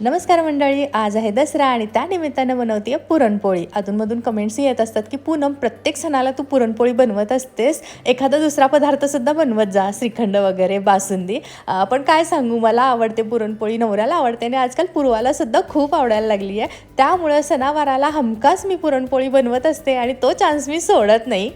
नमस्कार मंडळी आज आहे दसरा आणि त्या निमित्तानं बनवते पुरणपोळी. अधूनमधून कमेंट्सही येत असतात की पूनम प्रत्येक सणाला तू पुरणपोळी बनवत असतेस? एखादा दुसरा पदार्थसुद्धा बनवत जा श्रीखंड वगैरे बासुंदी. पण काय सांगू? मला आवडते पुरणपोळी नवऱ्याला आवडते आणि आजकाल पूर्वालासुद्धा खूप आवडायला लागली आहे त्यामुळं सणावाराला हमखास मी पुरणपोळी बनवत असते आणि तो चान्स मी सोडत नाही.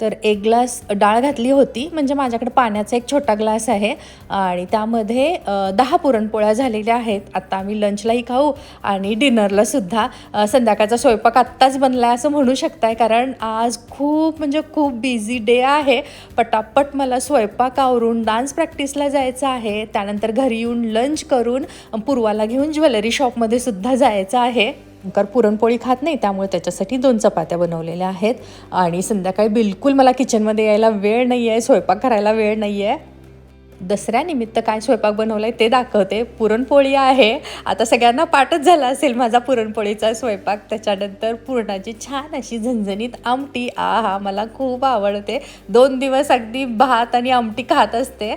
तर एक ग्लास डाळ घातली होती. म्हणजे माझ्याकडे पाण्याचा एक छोटा ग्लास आहे. आणि त्यामध्ये दहा पुरणपोळ्या झालेल्या आहेत. आत्ता आम्ही लंचलाही खाऊ आणि डिनरला सुद्धा. संध्याकाळचा स्वयंपाक आत्ताच बनला आहे असं म्हणू शकताय. कारण आज खूप म्हणजे खूप बिझी डे आहे. पटापट मला स्वयंपाक आवरून डान्स प्रॅक्टिसला जायचं आहे. त्यानंतर घरी येऊन लंच करून पूर्वाला घेऊन ज्वेलरी शॉपमध्ये सुद्धा जायचं आहे. कारण पुरणपोळी खात नाही त्यामुळे त्याच्यासाठी दोन चपात्या बनवलेल्या आहेत. आणि संध्याकाळी बिलकुल मला किचनमध्ये यायला वेळ नाही आहे स्वयंपाक करायला वेळ नाही आहे दसऱ्यानिमित्त काय स्वयंपाक बनवला आहे ते दाखवते. पुरणपोळी आहे. आता सगळ्यांना पाठच झाला असेल माझा पुरणपोळीचा स्वयंपाक. त्याच्यानंतर पुरणाची छान अशी झणझणीत आमटी. आ हा मला खूप आवडते. दोन दिवस अगदी भात आणि आमटी खात असते.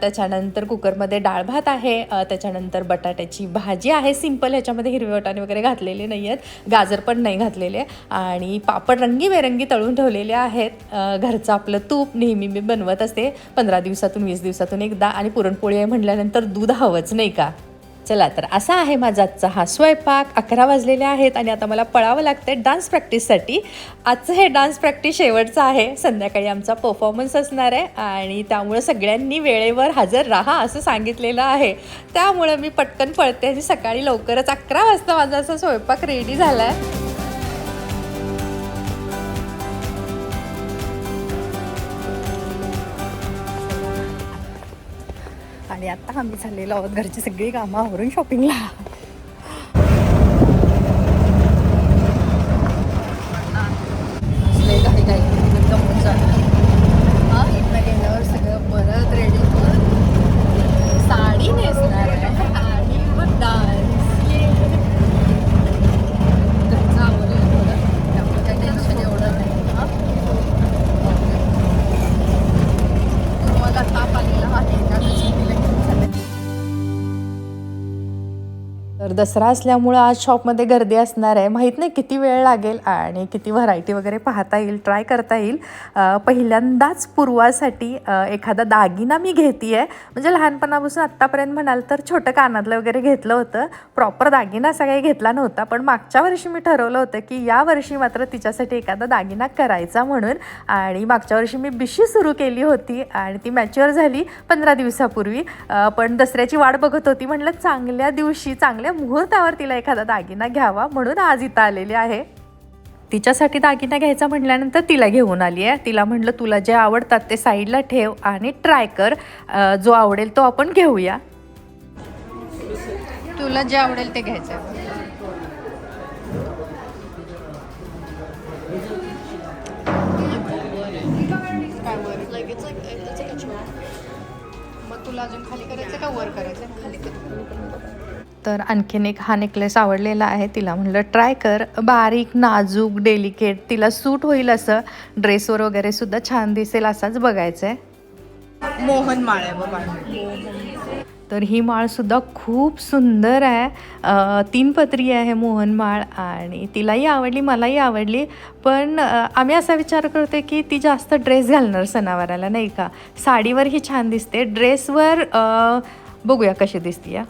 त्याच्यानंतर कुकरमध्ये डाळ भात आहे. त्याच्यानंतर बटाट्याची भाजी आहे. सिंपल ह्याच्यामध्ये हिरवे वटाणे वगैरे घातलेले नाही आहेत गाजर पण नाही घातलेले. आणि पापड रंगीबेरंगी तळून ठेवलेले आहेत. घरचं आपलं तूप नेहमी मी बनवत असते. पंधरा दिवसातून वीस दिवसात दिवसातून एकदा आणि पुरणपोळी आहे म्हटल्यानंतर दूध हवंच नाही का? चला तर असा आहे माझा आजचा हा स्वयंपाक. अकरा वाजलेले आहेत आणि आता मला पळावं लागतंय डान्स प्रॅक्टिससाठी आजचं हे डान्स प्रॅक्टिस शेवटचं आहे. संध्याकाळी आमचा परफॉर्मन्स असणार आहे आणि त्यामुळं सगळ्यांनी वेळेवर हजर राहा असं सांगितलेलं आहे. त्यामुळं मी पटकन पळते आणि सकाळी लवकरच अकरा वाजता माझा असा स्वयंपाक रेडी झाला आहे आणि आता आम्ही चाललेलो आहोत घरची सगळी कामं आवरून शॉपिंगला दसरा असल्यामुळं आज शॉपमध्ये गर्दी असणार आहे. माहीत नाही किती वेळ लागेल आणि किती व्हरायटी वगैरे पाहता येईल ट्राय करता येईल. पहिल्यांदाच पूर्वासाठी एखादा दागिना मी घेते आहे म्हणजे लहानपणापासून आत्तापर्यंत म्हणाल तर छोटं कानातलं वगैरे घेतलं होतं. प्रॉपर दागिना असा काही घेतला नव्हता. पण मागच्या वर्षी मी ठरवलं होतं की या वर्षी मात्र तिच्यासाठी एखादा दागिना करायचा म्हणून. आणि मागच्या वर्षी मी बिशी सुरू केली होती आणि ती मॅच्युअर झाली पंधरा दिवसापूर्वी. पण दसऱ्याची वाट बघत होती. म्हटलं चांगल्या दिवशी चांगल्या मुहूर्तावर तिला एखादा दागिना घ्यावा म्हणून आज इथं आलेली आहे. तिच्यासाठी दागिना घ्यायचा म्हटल्यानंतर तिला घेऊन आली आहे. तिला म्हटलं तुला जे आवडतात ते साईडला ठेव आणि ट्राय कर. जो आवडेल तो आपण घेऊया. तुला जे आवडेल ते घ्यायचं मग तुला अजून खाली करायचं का वर करायचं तर आणखीन एक हा नेकलेस आवडलेला आहे. तिला म्हटलं ट्राय कर. बारीक नाजूक डेलिकेट तिला सूट होईल असं. ड्रेसवर वगैरे सुद्धा छान दिसेल असाच बघायचं आहे मोहन माळ आहे बाबा तर ही माळसुद्धा खूप सुंदर आहे. तीन पत्री आहे मोहन माळ आणि तिलाही आवडली मलाही आवडली. पण आम्ही असा विचार करतो की ती जास्त ड्रेस घालणार सणावाराला नाही का? साडीवर ही छान दिसते. ड्रेसवर बघूया कशी दिसते या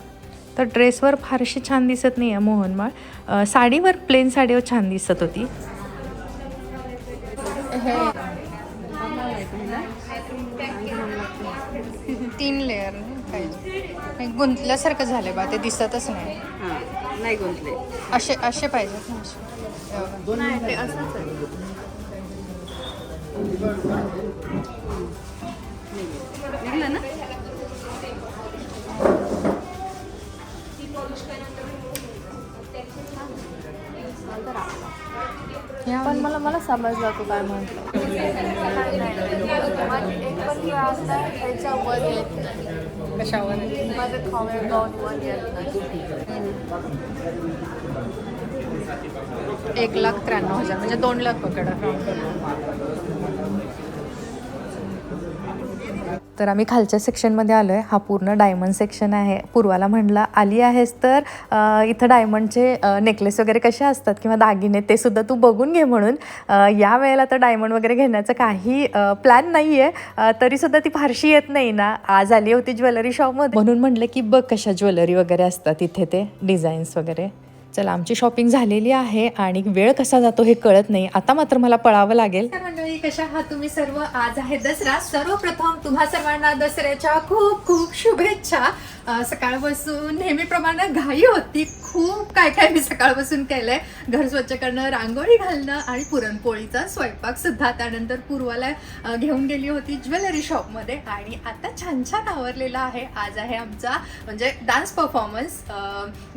तर ड्रेसवर फारशी छान दिसत नाही आहे मोहनमाळ साडीवर प्लेन साडीवर छान दिसत होती. तीन लेअर पाहिजे गुंतल्यासारखं झालं बा ते दिसतच नाही. हां नाही गुंतले. असे असे पाहिजेत ना असे. पण मला मला समजलं तू काय म्हटलं कशावर एक लाख त्र्याण्णव हजार म्हणजे दोन लाख पकडा. तर आम्ही खालच्या सेक्शनमध्ये आलो आहे हा पूर्ण डायमंड सेक्शन आहे. पूर्वाला म्हणलं आली आहेस तर इथं डायमंडचे नेकलेस वगैरे कसे असतात किंवा दागिने ते सुद्धा तू बघून घे म्हणून. या वेळेला तर डायमंड वगैरे घेण्याचं काही प्लॅन नाही आहे तरीसुद्धा ती फारशी येत नाही ना. आज आली होती ज्वेलरी शॉपमध्ये म्हणून म्हटलं की बघ कशा ज्वेलरी वगैरे असतात इथे ते डिझाईन्स वगैरे. चला आमची शॉपिंग झालेली आहे आणि वेळ कसा जातो हे कळत नाही. आता मात्र मला पळावं लागेल. मंडळी कशा हा तुम्ही सर्व? आज आहे दसरा. सर्वप्रथम तुम्हा सर्वांना दसऱ्याच्या खूप खूप शुभेच्छा. सकाळपासून नेहमीप्रमाणे घाई होती. खूप काय काय मी सकाळपासून केलंय. घर स्वच्छ करणं रांगोळी घालणं आणि पुरणपोळीचा स्वयंपाक सुद्धा त्यानंतर पूर्वाला घेऊन गेली होती ज्वेलरी शॉपमध्ये. आणि आता छान छान आवरलेला आहे. आज आहे आमचा म्हणजे डान्स परफॉर्मन्स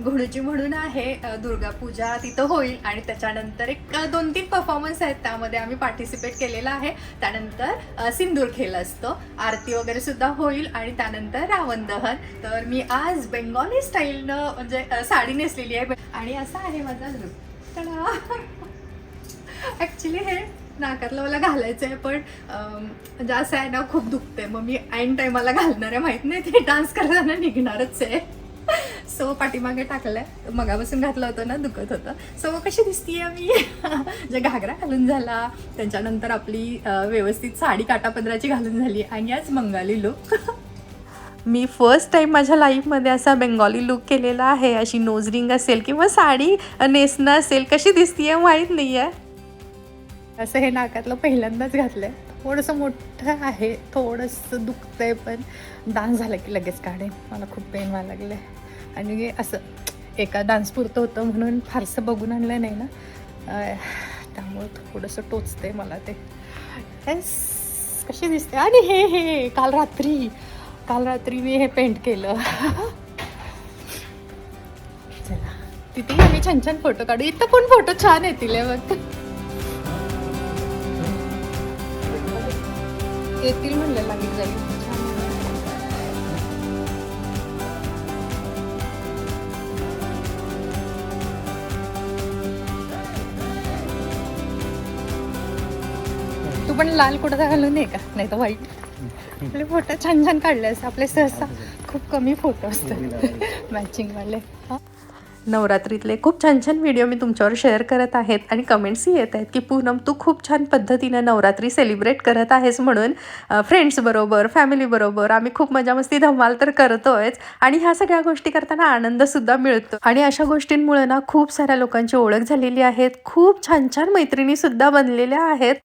घोडूची म्हणून आहे दुर्गा पूजा तिथं होईल. आणि त्याच्यानंतर एक दोन तीन परफॉर्मन्स आहेत. त्यामध्ये आम्ही पार्टिसिपेट केलेला आहे. त्यानंतर सिंदूर खेळ असतो. आरती वगैरे सुद्धा होईल. आणि त्यानंतर रावण दहन. तर तर मी आज बेंगॉली स्टाईलनं म्हणजे साडी नेसलेली आहे. आणि असा आहे माझा लुक ॲक्च्युली हे नाकातलं मला घालायचं आहे पण म्हणजे असं आहे ना खूप दुखते मग मी ऐन टायमाला घालणार आहे माहीत नाही. ते डान्स करताना निघणारच आहे. सो पाठीमागे टाकलंय. मगापासून घातलं होतं ना दुखत होतं. सो कशी दिसतीये मी जे म्हणजे घागरा घालून झाला. त्याच्यानंतर आपली व्यवस्थित साडी काटापदराची घालून झाली. आणि आज मंगाली लुक मी फर्स्ट टाईम माझ्या लाईफमध्ये असा बेंगॉली लुक केलेला आहे. अशी नोजरिंग असेल किंवा साडी नेसणं असेल कशी दिसतीये माहीत नाही आहे असं हे नाकातलं पहिल्यांदाच घातलंय. थोडंसं मोठं आहे थोडंसं दुखतंय पण डान्स झाला की लगेच काढेन. मला खूप पेन व्हायला लागलं आणि असं एका डान्स पुरतं होतं म्हणून फारसं बघून आणलं नाही ना. त्यामुळं थोडंसं थोडंसं आहे मला ते. कशी दिसते? आणि हे हे काल रात्री काल रात्री मी हे पेंट केलं. चला. तिथे आम्ही छान छान फोटो काढू. इथं पण फोटो छान येतील बघ. येतील म्हणलं लागेल जाईल तू पण लाल कुठं घालून ये का? नाही तर व्हाईट आपले फोटो छान छान काढले असते आपले सहसा खूप कमी फोटो असतात. मॅचिंगवाले नवरात्रीतले खूप छान छान व्हिडिओ मी तुमच्यावर शेअर करत आहेत आणि कमेंट्सही येत आहेत की पूनम तू खूप छान पद्धतीनं नवरात्री सेलिब्रेट करत आहेस म्हणून फ्रेंड्सबरोबर फॅमिलीबरोबर आम्ही खूप मजा मस्ती धमाल तर करतोयच आणि ह्या सगळ्या गोष्टी करताना आनंदसुद्धा मिळतो. आणि अशा गोष्टींमुळे ना खूप साऱ्या लोकांची ओळख झालेली आहेत. खूप छान छान मैत्रिणीसुद्धा बनलेल्या आहेत.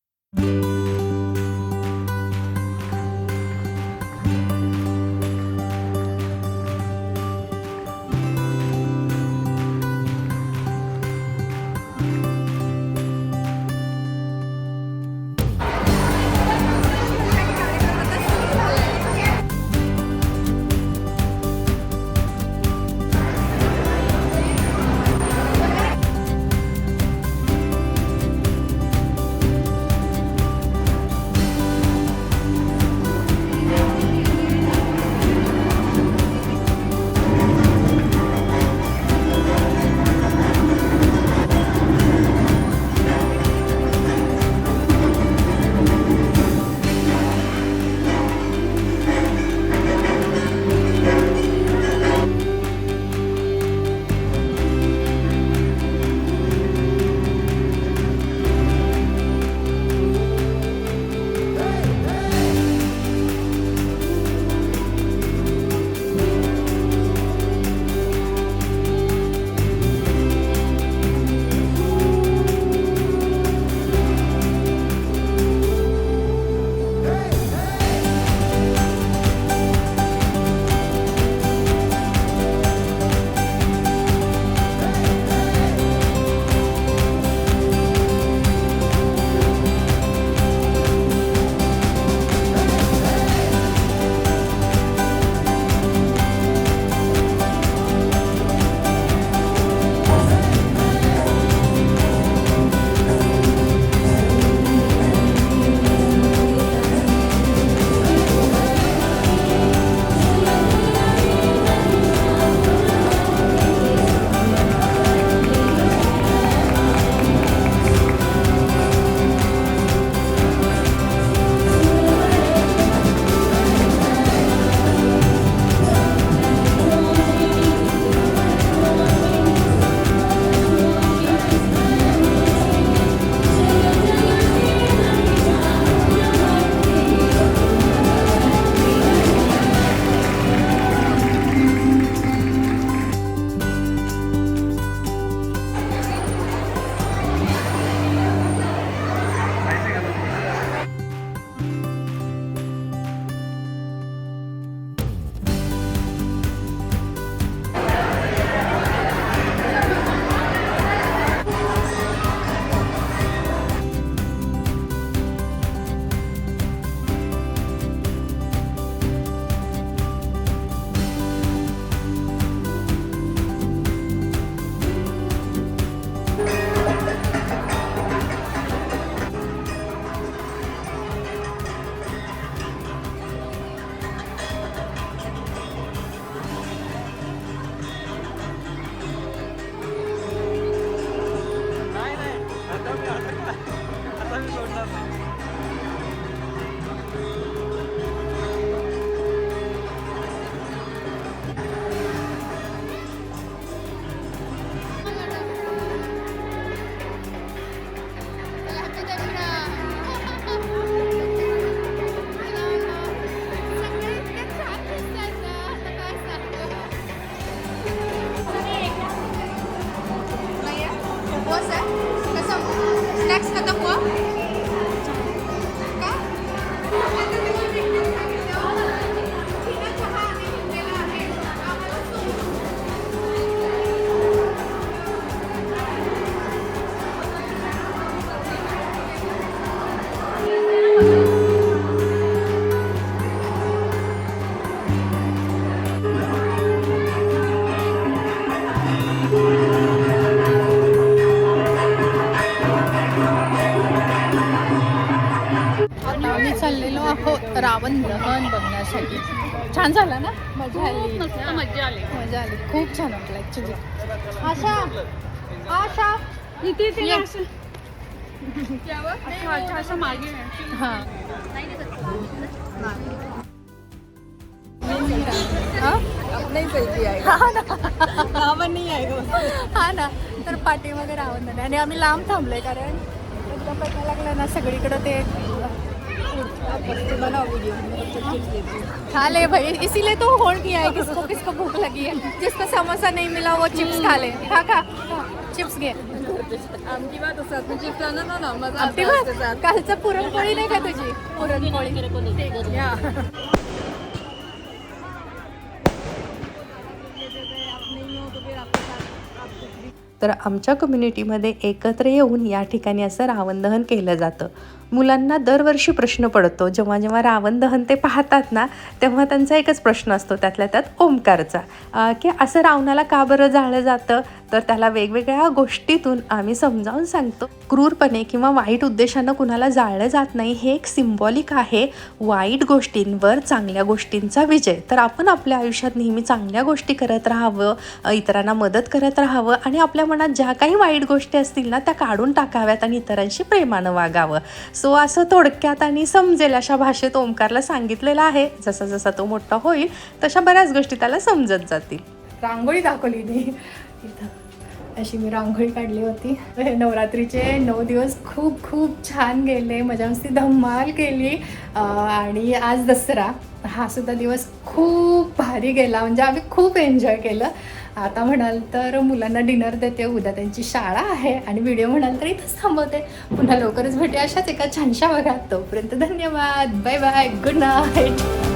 दहन बघण्यासाठी. छान झालं ना? मजा आली. मजा आली. मजा आली. खूप छान वाटलं ऍक्च्युली आशा. आशा. इथे ये. असं. अच्छा अच्छा असं मागे हा. हा? हा ना. तर पाठीमागे रावण झाले. आणि आम्ही लांब थांबलोय कारण एकदम बघायला लागलं ना सगळीकडं ते खा ले भाई इसीलिए तो होल्ड किया है किसको किसको भूख लगी है। जिसको समोसा नहीं मिला वो चिप्स खा ले। खा खा चिप्स घे आमची बात असतात ना ना मजा आमटी भात कालचं पुरणपोळी नाही का तुझी? पुरणपोळी. या. तर आमच्या कम्युनिटीमध्ये एकत्र येऊन या ठिकाणी असं रावण दहन केलं जातं. मुलांना दरवर्षी प्रश्न पडतो. जेव्हा जेव्हा रावण दहन ते पाहतात ना तेव्हा त्यांचा एकच प्रश्न असतो त्यातल्या त्यात ओंकारचा. की असं रावणाला का बरं जाळलं जातं? तर त्याला वेगवेगळ्या गोष्टीतून आम्ही समजावून सांगतो. क्रूरपणे किंवा वाईट उद्देशानं कुणाला जाळलं जात नाही हे एक सिम्बॉलिक आहे. वाईट गोष्टींवर चांगल्या गोष्टींचा विजय. तर आपण आपल्या आयुष्यात नेहमी चांगल्या गोष्टी करत राहावं इतरांना मदत करत राहावं आणि आपल्या मनात ज्या काही वाईट गोष्टी असतील ना त्या काढून टाकाव्यात आणि इतरांशी प्रेमानं वागावं. सो असं थोडक्यात आणि समजेल अशा भाषेत ओंकारला सांगितलेलं आहे. जसा जसा तो मोठा होईल तशा बऱ्याच गोष्टी त्याला समजत जातील. रांगोळी दाखवली इथं. अशी मी रांगोळी काढली होती. नवरात्रीचे नऊ दिवस खूप खूप छान गेले. मजा मस्ती धमाल केली. आणि आज दसरा. हा सुद्धा दिवस खूप भारी गेला. म्हणजे आम्ही खूप एन्जॉय केलं. आता म्हणाल तर मुलांना डिनर देते उद्या त्यांची शाळा आहे आणि व्हिडिओ म्हणाल तर इथंच थांबवते. पुन्हा लवकरच भेटे अशाच एका छानशा बघा तोपर्यंत धन्यवाद. Bye bye. Good night.